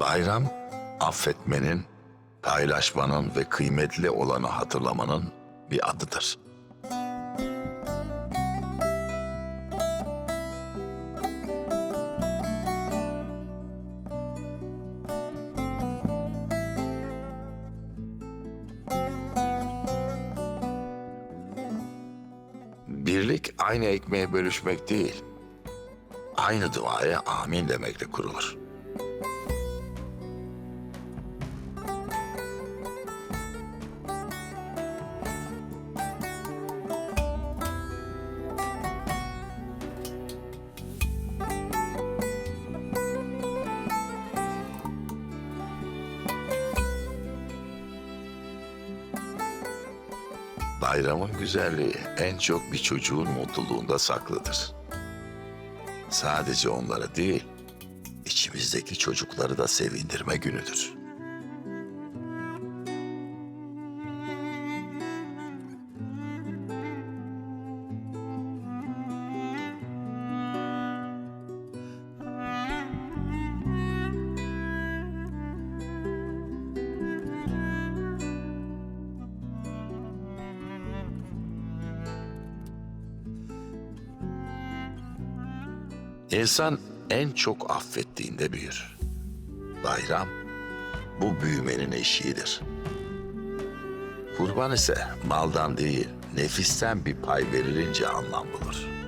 Bayram, affetmenin, paylaşmanın ve kıymetli olanı hatırlamanın bir adıdır. Birlik aynı ekmeği bölüşmek değil, aynı duaya amin demekle kurulur. Bayramın güzelliği en çok bir çocuğun mutluluğunda saklıdır. Sadece onları değil, içimizdeki çocukları da sevindirme günüdür. İnsan en çok affettiğinde büyür. Bayram bu büyümenin eşiğidir. Kurban ise maldan değil, nefisten bir pay verilince anlam bulur.